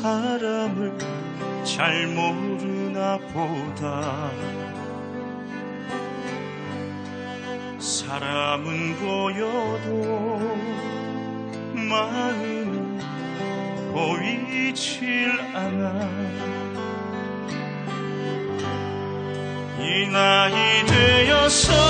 사람을 잘 모르나 보다. 사람은 보여도 마음은 보이질 않아. 이 나이 되어서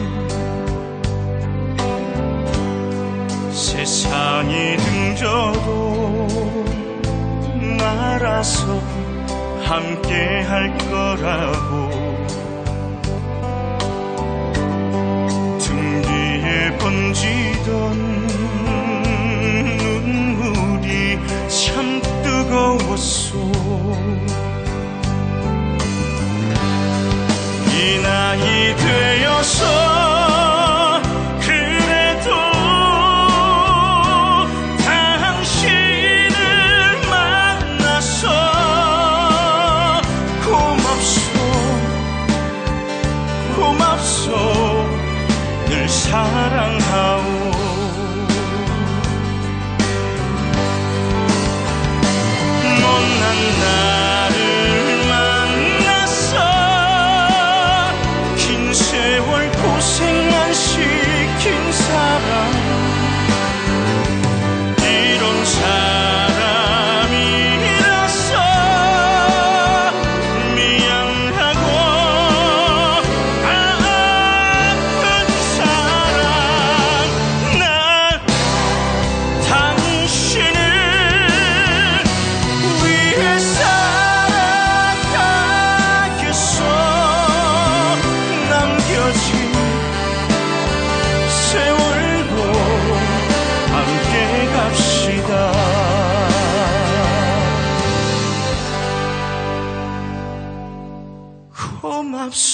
세상이 등져도 말아서 함께 할 거라고. 등 뒤에 번지던 눈물이 참 뜨거웠소. 이 나이 되어서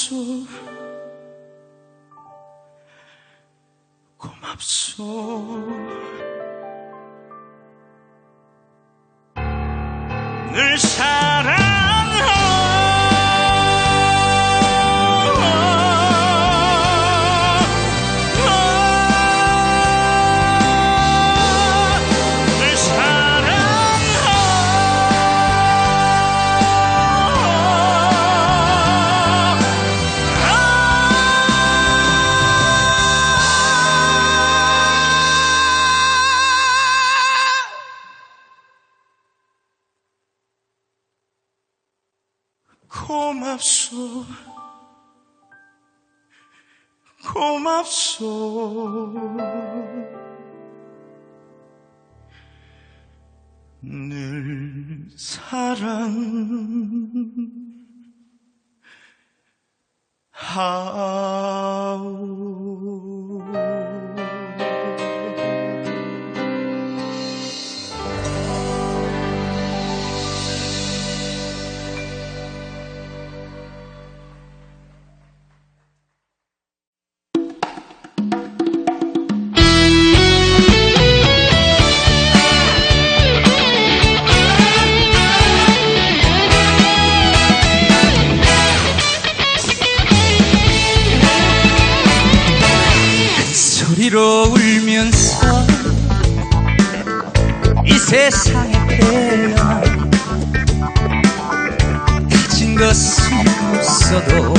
고맙소 고맙소. 늘 사랑 고맙소 고맙소. 늘 사랑 하오 세상에 태어나 가진 것은 없어도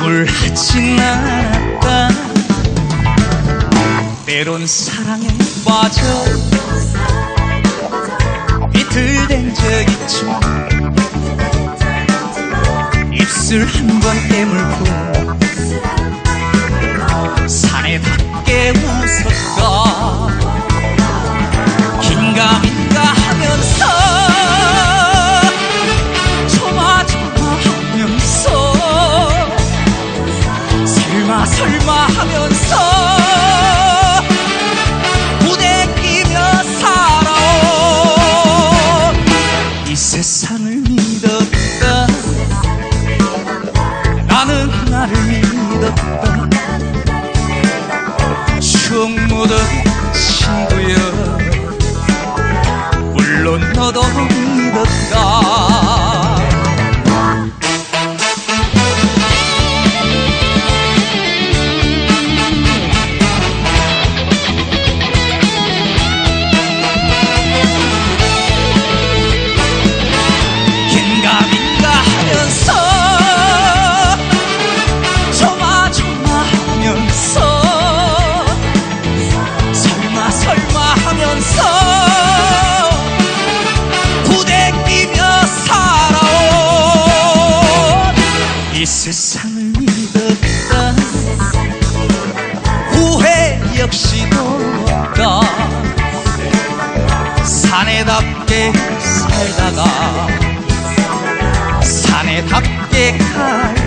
억울하진 않았다. 때론 사랑에 빠져 비틀댄 적 있지만 입술 한 번 깨물고 사내답게 웃었다 추억 묻은 친구여 물론 너도 믿었다 세상을 믿었다. 후회 역시도 없다. 사내답게 살다가 사내답게 갈